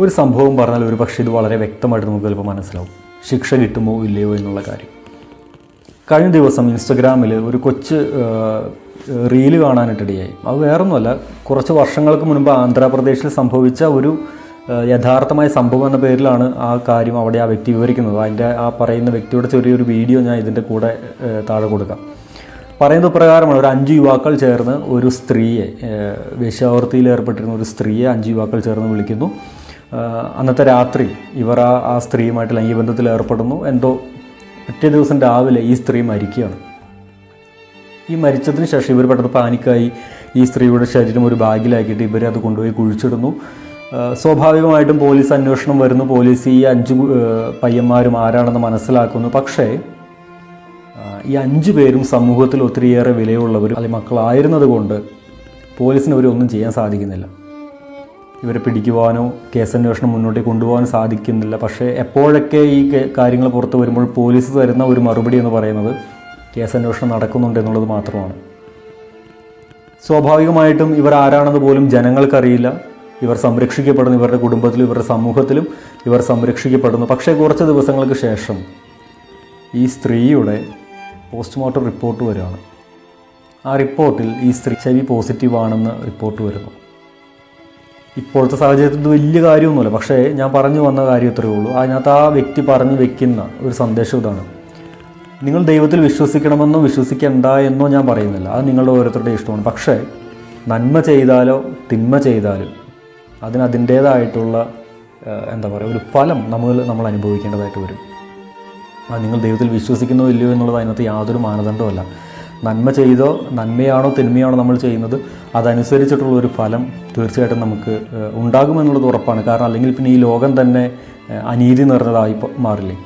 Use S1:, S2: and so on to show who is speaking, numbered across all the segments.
S1: ഒരു സംഭവം പറഞ്ഞാൽ ഒരു പക്ഷേ ഇത് വളരെ വ്യക്തമായിട്ട് നമുക്ക് ചിലപ്പോൾ മനസ്സിലാവും. ശിക്ഷ കിട്ടുമോ ഇല്ലയോ എന്നുള്ള കാര്യം. കഴിഞ്ഞ ദിവസം ഇൻസ്റ്റഗ്രാമിൽ ഒരു കൊച്ച് റീൽ കാണാനിട്ടിടയായി അത് വേറൊന്നുമല്ല കുറച്ച് വർഷങ്ങൾക്ക് മുൻപ് ആന്ധ്രാപ്രദേശിൽ സംഭവിച്ച ഒരു യഥാർത്ഥമായ സംഭവം എന്ന പേരിലാണ് ആ കാര്യം അവിടെ ആ വ്യക്തി വിവരിക്കുന്നത്. അതിന്റെ ആ പറയുന്ന വ്യക്തിയുടെ ചെറിയൊരു വീഡിയോ ഞാൻ ഇതിന്റെ കൂടെ താഴെ കൊടുക്കാം. പറയുന്നത് പ്രകാരമാണ് ഒരു അഞ്ച് യുവാക്കൾ ചേർന്ന് ഒരു സ്ത്രീയെ വേശ്യാവൃത്തിയിൽ ഏർപ്പെട്ടിരുന്ന ഒരു സ്ത്രീയെ അഞ്ച് യുവാക്കൾ ചേർന്ന് വിളിക്കുന്നു. അന്നത്തെ രാത്രി ഇവർ ആ ആ സ്ത്രീയുമായിട്ട് ലൈംഗിക ബന്ധത്തിൽ ഏർപ്പെടുന്നു. എന്തോ പിറ്റേ ദിവസം രാവിലെ ഈ സ്ത്രീ മരിക്കുകയാണ്. ഈ മരിച്ചതിന് ശേഷം ഇവർ പെട്ടെന്ന് പാനിക്കായി ഈ സ്ത്രീയുടെ ശരീരം ഒരു ബാഗിലാക്കിയിട്ട് ഇവർ അത് കൊണ്ടുപോയി കുഴിച്ചിടുന്നു. സ്വാഭാവികമായിട്ടും പോലീസ് അന്വേഷണം വരുന്നു. പോലീസ് ഈ അഞ്ച് പയ്യന്മാരും ആരാണെന്ന് മനസ്സിലാക്കുന്നു. പക്ഷേ ഈ അഞ്ചു പേരും സമൂഹത്തിൽ ഒത്തിരിയേറെ വിലയുള്ളവരും അല്ലെങ്കിൽ മക്കളായിരുന്നത് കൊണ്ട് പോലീസിന് ഒന്നും ചെയ്യാൻ സാധിക്കുന്നില്ല. ഇവരെ പിടിക്കുവാനോ കേസന്വേഷണം മുന്നോട്ട് കൊണ്ടുപോകാൻ സാധിക്കുന്നില്ല. പക്ഷേ എപ്പോഴൊക്കെ ഈ കാര്യങ്ങൾ പുറത്തു വരുമ്പോൾ പോലീസ് തരുന്ന ഒരു മറുപടി എന്ന് പറയുന്നത് കേസന്വേഷണം നടക്കുന്നുണ്ട് എന്നുള്ളത് മാത്രമാണ്. സ്വാഭാവികമായിട്ടും ഇവർ ആരാണെന്ന് പോലും ജനങ്ങൾക്കറിയില്ല. ഇവർ സംരക്ഷിക്കപ്പെടുന്നു ഇവരുടെ കുടുംബത്തിലും ഇവരുടെ സമൂഹത്തിലും ഇവർ സംരക്ഷിക്കപ്പെടുന്നു. പക്ഷേ കുറച്ച് ദിവസങ്ങൾക്ക് ശേഷം ഈ സ്ത്രീയുടെ പോസ്റ്റ്മോർട്ടം റിപ്പോർട്ട് വരികയാണ്. ആ റിപ്പോർട്ടിൽ ഈ സ്ത്രീ ചെവി പോസിറ്റീവ് ആണെന്ന് റിപ്പോർട്ട് വരുന്നു. ഇപ്പോഴത്തെ സാഹചര്യത്തിൽ വലിയ കാര്യമൊന്നുമില്ല. പക്ഷേ ഞാൻ പറഞ്ഞു വന്ന കാര്യം ഇത്രയേ ഉള്ളൂ. അതിനകത്ത് ആ വ്യക്തി പറഞ്ഞു വെക്കുന്ന ഒരു സന്ദേശം ഇതാണ്. നിങ്ങൾ ദൈവത്തിൽ വിശ്വസിക്കണമെന്നോ വിശ്വസിക്കണ്ട എന്നോ ഞാൻ പറയുന്നില്ല. അത് നിങ്ങളുടെ ഓരോരുത്തരുടെ ഇഷ്ടമാണ്. പക്ഷേ നന്മ ചെയ്താലോ തിന്മ ചെയ്താലും അതിന് അതിന്റേതായിട്ടുള്ള എന്താ പറയുക ഒരു ഫലം നമ്മൾ നമ്മൾ അനുഭവിക്കേണ്ടതായിട്ട് വരും. അത് നിങ്ങൾ ദൈവത്തിൽ വിശ്വസിക്കുന്നോ ഇല്ലയോ എന്നുള്ളത് അതിനകത്ത് യാതൊരു മാനദണ്ഡമല്ല നന്മ ചെയ്തോ നന്മയാണോ തിന്മയാണോ നമ്മൾ ചെയ്യുന്നത് അതനുസരിച്ചിട്ടുള്ള ഒരു ഫലം തീർച്ചയായിട്ടും നമുക്ക് ഉണ്ടാകുമെന്നുള്ളത് ഉറപ്പാണ്. കാരണം അല്ലെങ്കിൽ പിന്നെ ഈ ലോകം തന്നെ അനീതി നിറഞ്ഞതായി മാറില്ലേ?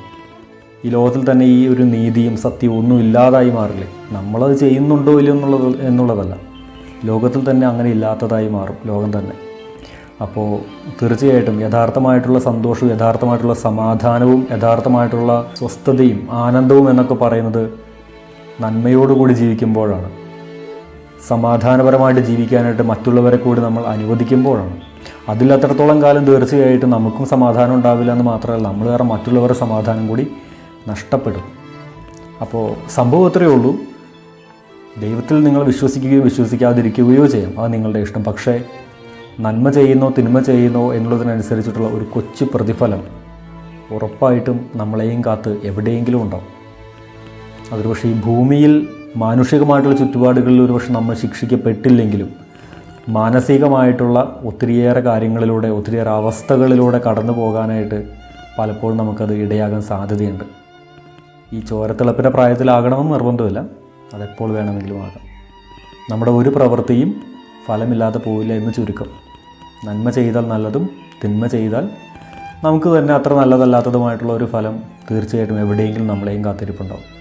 S1: ഈ ലോകത്തിൽ തന്നെ ഈ ഒരു നീതിയും സത്യവും ഒന്നും ഇല്ലാതായി മാറില്ലേ? നമ്മളത് ചെയ്യുന്നുണ്ടോ ഇല്ലയോ എന്നുള്ളത് എന്നുള്ളതല്ല. ലോകത്തിൽ തന്നെ അങ്ങനെ ഇല്ലാത്തതായി മാറും ലോകം തന്നെ. അപ്പോൾ തീർച്ചയായിട്ടും യഥാർത്ഥമായിട്ടുള്ള സന്തോഷവും യഥാർത്ഥമായിട്ടുള്ള സമാധാനവും യഥാർത്ഥമായിട്ടുള്ള സ്വസ്ഥതയും ആനന്ദവും എന്നൊക്കെ പറയുന്നത് നന്മയോടുകൂടി ജീവിക്കുമ്പോഴാണ്. സമാധാനപരമായിട്ട് ജീവിക്കാനായിട്ട് മറ്റുള്ളവരെ കൂടി നമ്മൾ അനുവദിക്കുമ്പോഴാണ്. അതിൽ അത്രത്തോളം കാലം തീർച്ചയായിട്ടും നമുക്കും സമാധാനം ഉണ്ടാവില്ല എന്ന് മാത്രമല്ല നമ്മൾ വേറെ മറ്റുള്ളവരുടെ സമാധാനം കൂടി നഷ്ടപ്പെടും. അപ്പോൾ സംഭവം അത്രയേ ഉള്ളൂ. ദൈവത്തിൽ നിങ്ങൾ വിശ്വസിക്കുകയോ വിശ്വസിക്കാതിരിക്കുകയോ ചെയ്യാം. അത് നിങ്ങളുടെ ഇഷ്ടം. പക്ഷേ നന്മ ചെയ്യുന്നോ തിന്മ ചെയ്യുന്നോ എന്നുള്ളതിനനുസരിച്ചിട്ടുള്ള ഒരു കൊച്ചു പ്രതിഫലം ഉറപ്പായിട്ടും നമ്മളെയും കാത്ത് എവിടെയെങ്കിലും ഉണ്ടാവും. അതൊരു പക്ഷേ ഈ ഭൂമിയിൽ മാനുഷികമായിട്ടുള്ള ചുറ്റുപാടുകളിൽ ഒരു പക്ഷെ നമ്മൾ ശിക്ഷിക്കപ്പെട്ടില്ലെങ്കിലും മാനസികമായിട്ടുള്ള ഒത്തിരിയേറെ കാര്യങ്ങളിലൂടെ ഒത്തിരിയേറെ അവസ്ഥകളിലൂടെ കടന്നു പോകാനായിട്ട് പലപ്പോഴും നമുക്കത് ഇടയാകാൻ സാധ്യതയുണ്ട്. ഈ ചോരത്തിളപ്പിന്റെ പ്രായത്തിലാകണമെന്ന് നിർബന്ധമില്ല. അതെപ്പോൾ വേണമെങ്കിലും ആകാം. നമ്മുടെ ഒരു പ്രവൃത്തിയും ഫലമില്ലാതെ പോവില്ല എന്ന് ചുരുക്കം. നന്മ ചെയ്താൽ നല്ലതും തിന്മ ചെയ്താൽ നമുക്ക് തന്നെ അത്ര നല്ലതല്ലാത്തതുമായിട്ടുള്ള ഒരു ഫലം തീർച്ചയായിട്ടും എവിടെയെങ്കിലും നമ്മളെയും കാത്തിരിപ്പുണ്ടാവും.